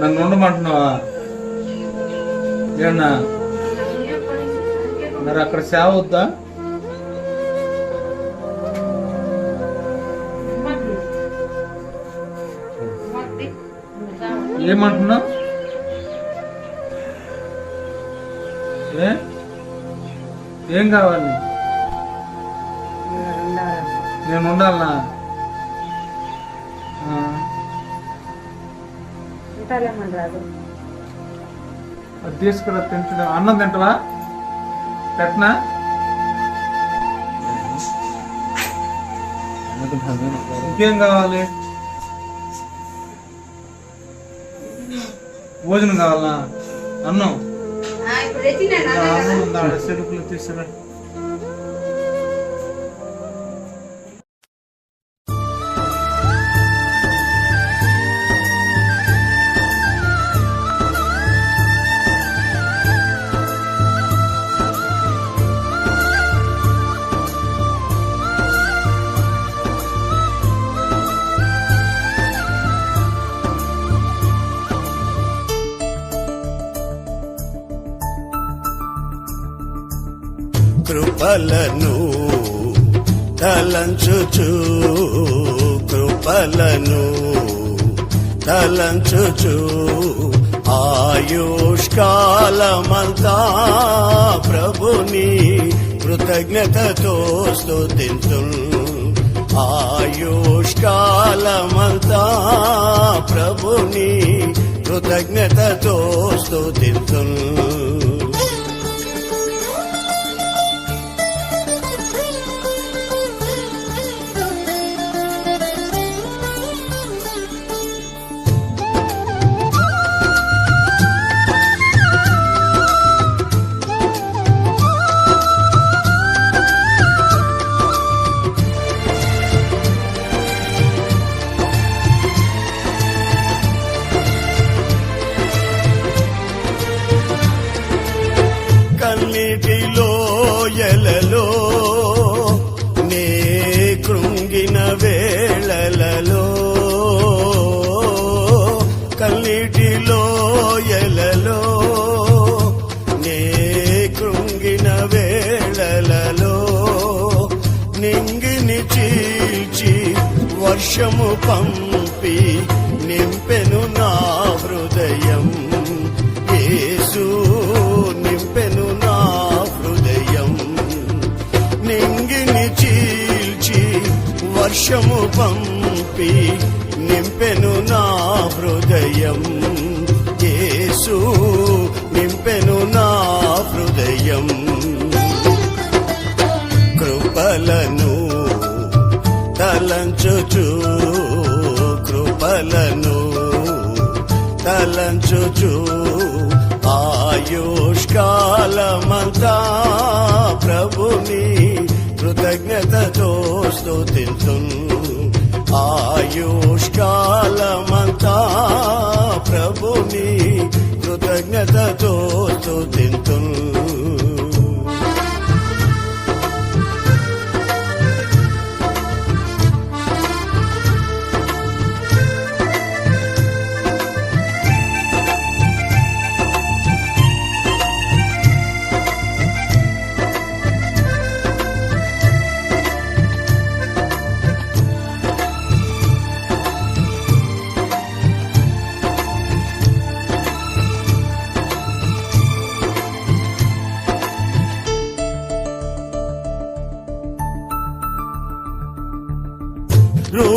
నన్ను ఉండమంటున్నావా? ఏమన్నా మరి అక్కడ సేవ వద్దా? ఏమంటున్నా ఏ? ఏం కావాలి? నేను ఉండాలనా ఉంటాలేమని రాదు అది తీసుకురా తింటున్నా అన్నం తింటవా? పెట్టనా? ఇంకేం కావాలి? భోజనం కావాలా? అన్నం? అన్నం ఉందా? చెరుకులు తీసుకురా కృపలను తలంచుచు కృపలను తలంచుచు. ఆయుష్కాలమంతా ప్రభుని కృతజ్ఞతతో స్తుతింతు. ఆయుష్కాలమంతా ప్రభుని కృతజ్ఞతతో స్తుతింతు. కన్నిటిలో ఎలలో నే కృంగిన వేళలలో నింగిని చీల్చి వర్షము పంపి నింపెను నా హృదయం. యేసు నింపెను నా హృదయం. నింగిని చీల్చి వర్షము పంపి నింపెను నా హృదయం. యేసు నింపెను నా హృదయం. కృపలను తలంచుచు కృపలను తలంచుచు ఆయుష్కాలమంతా ప్రభుని కృతజ్ఞతతో స్తుతింతు ఆయుష్కాలమంతా ప్రభుని కృతజ్ఞతతో స్తుతింతు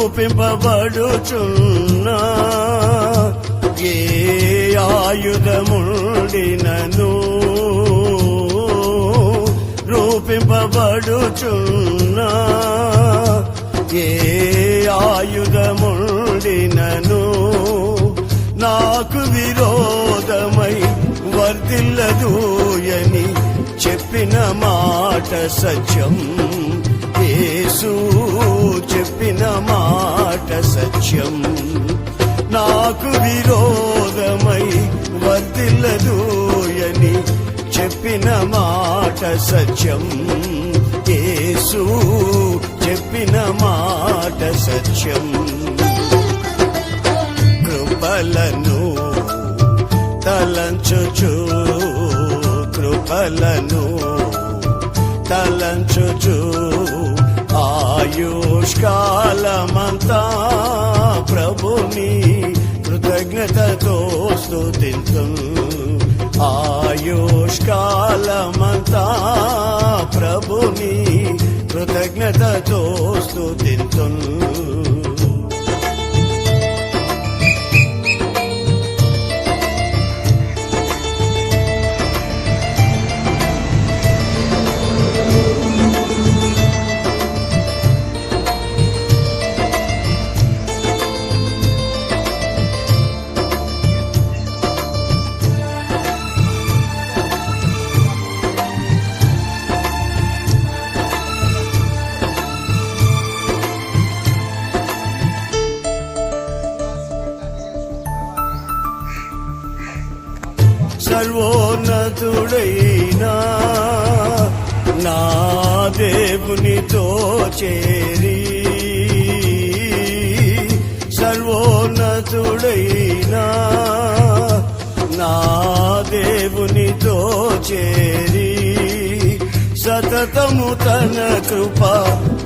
రూపింపబడుచున్నా ఏ ఆయుధముండినను రూపింపబడుచున్నా. ఏ ఆయుధముండినను నాకు విరోధమై వర్ధిల్లదూయని చెప్పిన మాట సత్యం. యేసు సత్యం. నాకు విరోధమై వర్ధిల్లదూయని చెప్పిన మాట సత్యం. యేసు చెప్పిన మాట సత్యం. కృపలను తలంచుచు కృపలను తలంచుచు. ఆయుష్కాలమంతా ప్రభుని కృతజ్ఞతతో స్థుతింతు ఆయుష్కాలమంతా ప్రభుని కృతజ్ఞతతో స్తుతింతు. సర్వోన్నతుడైనా నా దేవునితో చేరి సర్వోన్నతుడైనా నా దేవునితో చేరి సతతము తన కృప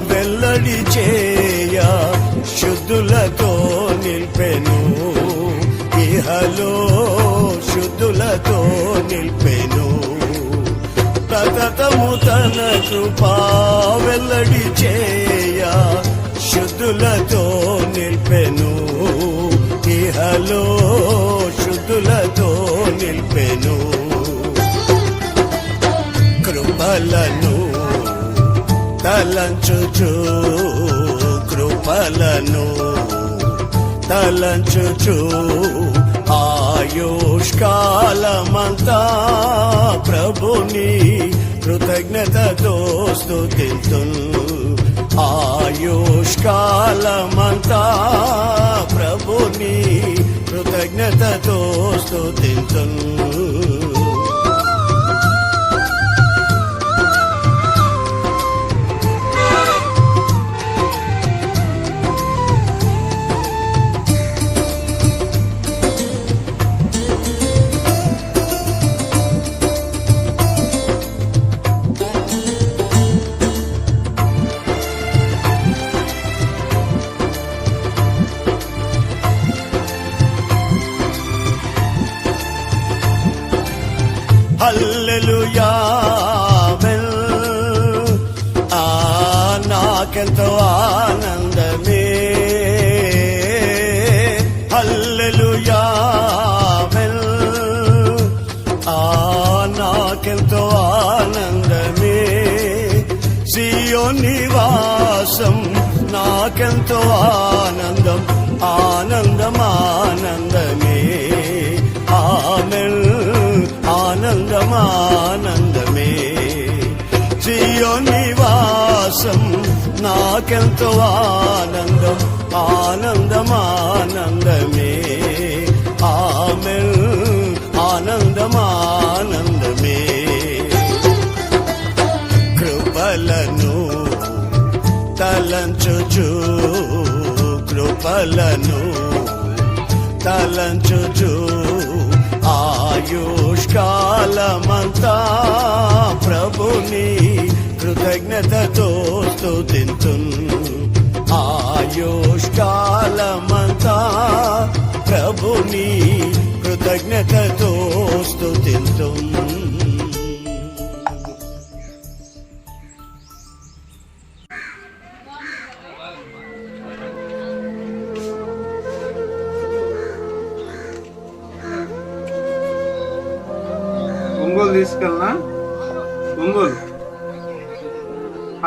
వెల్లడి చేయ శుద్ధులతో నిల్పెను ఇహలో శుద్ధులతో నిల్పెను. సతతము తన కృపా వెల్లడి చేయ శుద్ధులతో నిల్పెను. ఇహలో శుద్ధులతో నిల్పెను. కృపలను తలంచుచు కృపలను తలంచుచు ఆయుష్కాలమంతా ప్రభుని కృతజ్ఞతతో స్తుతింతు ఆయుష్కాలమంతా ప్రభుని కృతజ్ఞతతో స్తుతింతు హల్లెలుయా వెల్ ఆ నాకెంతో ఆనందమే. హల్లెలుయా వెల్ ఆ నాకెంతో ఆనందమే. సియో నివాసం నాకెంతో ఆనందం ఆనందం ఆనందమే ఆనందమే. జియో నివాసం నాకెంతో ఆనందం ఆనందం ఆనందమే ఆమెల్ ఆనందం ఆనందమే కృపలను తలంచుచు కృపలను తలంచుచు కాలమంతా ప్రభుని కృతజ్ఞతతో స్తుతింతు ఆయుష్కాలమంతా ప్రభుని కృతజ్ఞతతో స్తుతింతు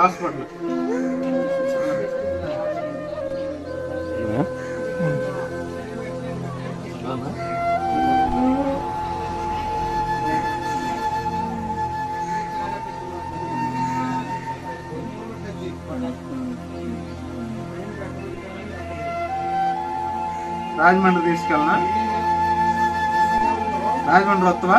హాస్పిటల్. రాజమండ్రి తీసుకెళ్ళనా? రాజమండ్రి వస్తావా?